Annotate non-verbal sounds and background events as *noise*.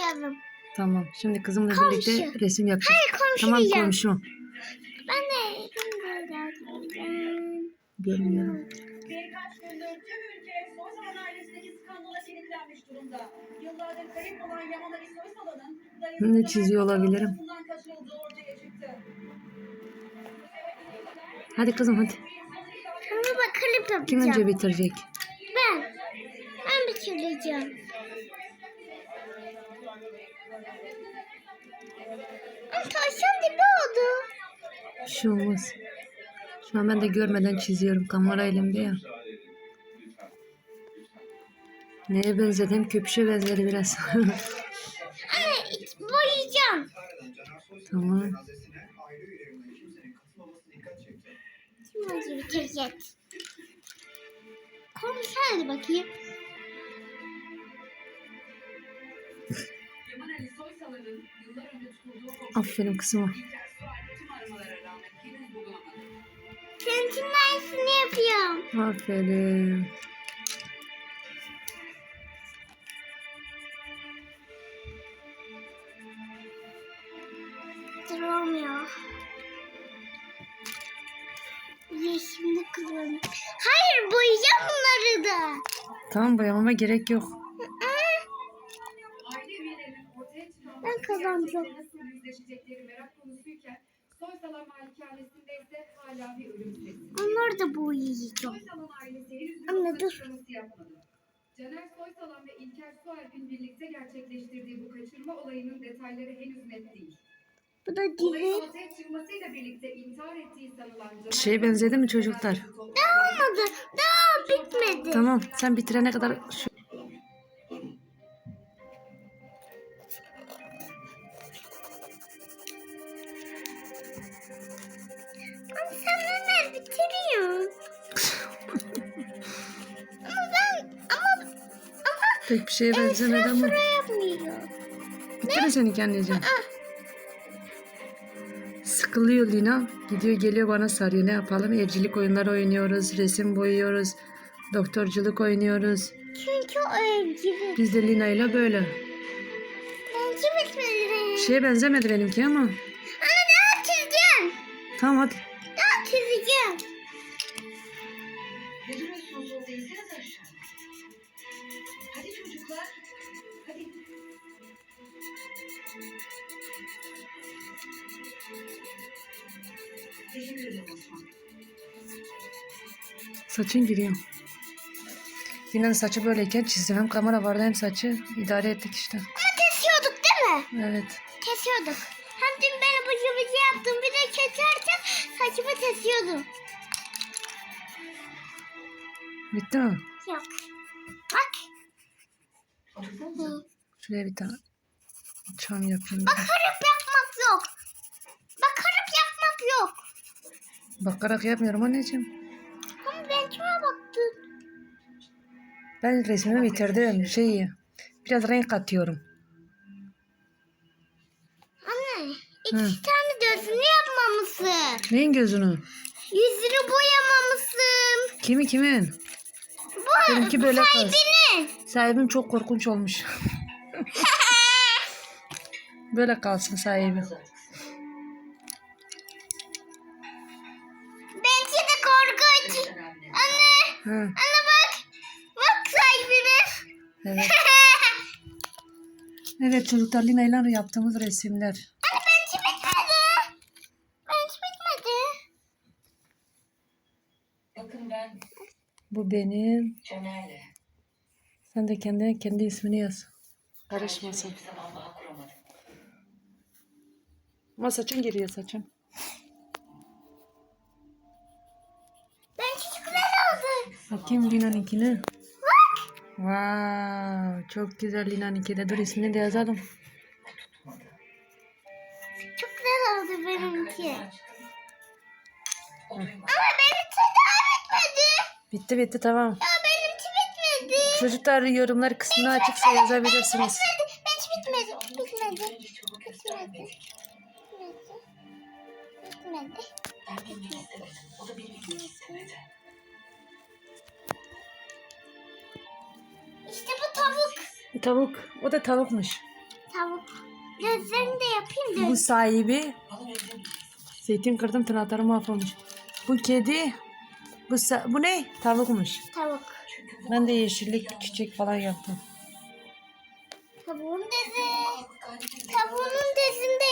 yapmayalım. Tamam. Şimdi kızımla Komşu. birlikte resim yapacağız. Hayır komşu Tamam diyeceğim. komşu. Ben de Görmüyorum. Birkaç gündür tüm ülke Soysalan ailesindeki skandala kilitlenmiş durumda. Yıllardır kayıp olan Yaman Ali Soysalan'ın dayısı Ne çiziyor olabilirim? Hadi kızım hadi. Ama bak klip yapacağım. Kim önce bitirecek? Ben. Ben bitireceğim. Tavşan dibi oldu. Bir şey olmaz. Şu an ben de görmeden çiziyorum. Kamera elimde ya. Neye benzedi? Hem köpüşe benzedi biraz. *laughs* İç- boyayacağım. tamam. Şimdi. Konuş hadi bakayım. *laughs* Aferin kızıma. Kentin aynısını yapıyorum. Aferin. Dur olmuyor. Yeşimli kızım. Hayır boyayacağım bunları da. Tamam boyamama gerek yok. Ölüm sesi. Onları da henüz bir Anne, dur. Caner Soysalan ve İlker Sualp'in birlikte gerçekleştirdiği bu kaçırma olayının detayları henüz net değil. Bu da dizi. ortaya çıkmasıyla birlikte intihar ettiği sanılan Caner Şey benzedi mi çocuklar? Daha olmadı. Daha bitmedi. Tamam sen bitirene kadar şu... Ama sen hemen bitiriyorsun. ama ben ama ama pek bir şeye benzemedi ama. yapmıyor. Bitti mi seninki anneciğim? Sıkılıyor Lina. Gidiyor geliyor bana sarıyor. Ne yapalım? Evcilik oyunları oynuyoruz. Resim boyuyoruz. Doktorculuk oynuyoruz. Çünkü o evcil. Biz de Lina ile böyle. Bence bitmedi. Bir şeye benzemedi benimki ama. Ama daha çizeceğim. Tamam hadi. Ne duruyorsunuz orada? İnseniz aşağı. Hadi çocuklar. Hadi. Teşekkür ederim Osman. Saçın giriyor. Lina'nın saçı böyleyken çizdim. Hem kamera vardı hem saçı. idare ettik işte. Ama kesiyorduk değil mi? Evet. Kesiyorduk. Hem dün ben abıcı yaptım. Bir de keserken saçımı kesiyordum. Bitti mi? Yok. Bak. Hı. Şuraya bir tane çam yapayım. Bakarıp yapmak yok. Bakarıp yapmak yok. Bakarak yapmıyorum anneciğim. Ama ben kime baktım? Ben resmimi bitirdim. Şeyi biraz renk katıyorum. Anne. iki Hı. tane gözünü yapmamışsın. Neyin gözünü? Yüzünü boyamamışsın. Kimi kimin? Benimki böyle kalsın. Sahibim çok korkunç olmuş. *laughs* böyle kalsın sahibi. Benimki de korkunç. Anne. Hı, Anne bak. Bak sahibine. evet. *laughs* Evet çocuklar Lina ile yaptığımız resimler. Anne benimki bitmedi. Benimki bitmedi. Bakın ben Bu benim. Caner'le Sen de kendine kendi ismini yaz. Karışmasın. hiçbir zaman bağ kuramadım. Ama saçın giriyor saçın. Çok güzel oldu. Bakayım Lina'nınkine. Bak. Wow, çok güzel Lina'nınki de. Dur ismini de yazalım. Çok güzel oldu benimki. Ama benimki daha bitmedi. Bitti bitti tamam. Ya benimki bitmedi. Çocuklar yorumlar kısmına açıksa yazabilirsiniz. Bitmedi. Benimki bitmedi. Bitmedi. Bitmedi. Bitmedi. Bitmedi. O da istemedi. İşte bu tavuk. Tavuk. O da tavukmuş. Tavuk. Gözlerini de yapayım da. Bu sahibi zeytin kırdım tırnakları mahvolmuş. Bu kedi bu, sa- bu ne? Tavukmuş. Tavuk. Ben de yeşillik çiçek falan yaptım. Tavuğun dezi. Tavuğun dezini de yapayım.